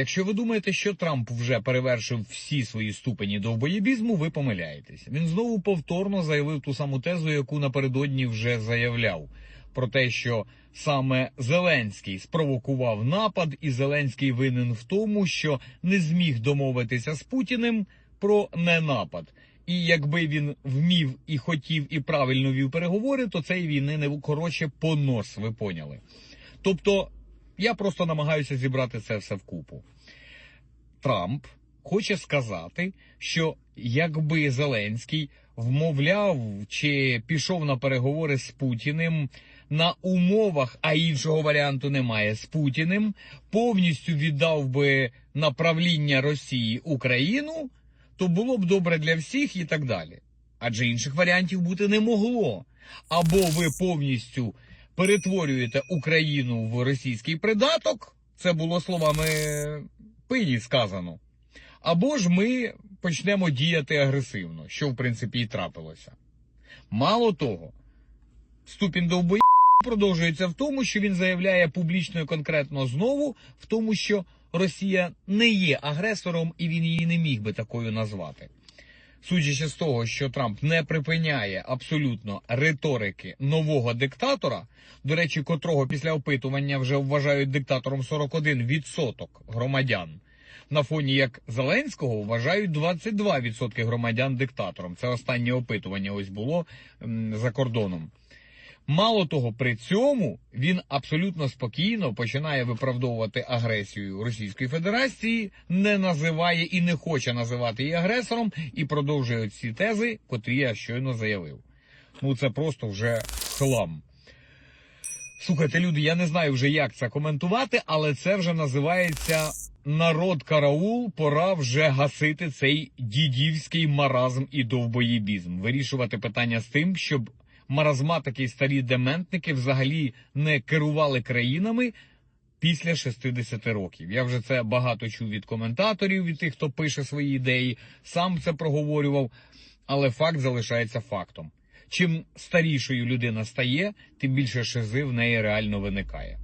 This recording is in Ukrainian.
Якщо ви думаєте, що Трамп вже перевершив всі свої ступені довбоєбізму, ви помиляєтесь. Він знову повторно заявив ту саму тезу, яку напередодні вже заявляв, про те, що саме Зеленський спровокував напад, і Зеленський винен в тому, що не зміг домовитися з Путіним про ненапад. І якби він вмів і хотів, і правильно вів переговори, то цієї війни не коротше понос, ви поняли. Тобто, я просто намагаюся зібрати це все вкупу. Трамп хоче сказати, що якби Зеленський вмовляв чи пішов на переговори з Путіним на умовах, а іншого варіанту немає з Путіним, повністю віддав би на правління Росії Україну, то було б добре для всіх і так далі. Адже інших варіантів бути не могло. Або ви повністю перетворюєте Україну в російський придаток, це було словами пині сказано. Або ж ми почнемо діяти агресивно, що в принципі і трапилося. Мало того, ступінь довбої продовжується в тому, що він заявляє публічно і конкретно знову в тому, що Росія не є агресором і він її не міг би такою назвати. Судячи з того, що Трамп не припиняє абсолютно риторики нового диктатора, до речі, котрого після опитування вже вважають диктатором 41% громадян, на фоні як Зеленського вважають 22% громадян диктатором. Це останнє опитування ось було за кордоном. Мало того, при цьому він абсолютно спокійно починає виправдовувати агресію Російської Федерації, не називає і не хоче називати її агресором, і продовжує ці тези, котрі я щойно заявив. Ну це просто вже хлам. Слухайте, люди, я не знаю вже як це коментувати, але це вже називається народ караул. Пора вже гасити цей дідівський маразм і довбоєбізм. Вирішувати питання з тим, щоб маразматики і старі дементники взагалі не керували країнами після 60 років. Я вже це багато чув від коментаторів, від тих, хто пише свої ідеї, сам це проговорював, але факт залишається фактом. Чим старішою людина стає, тим більше шизи в неї реально виникає.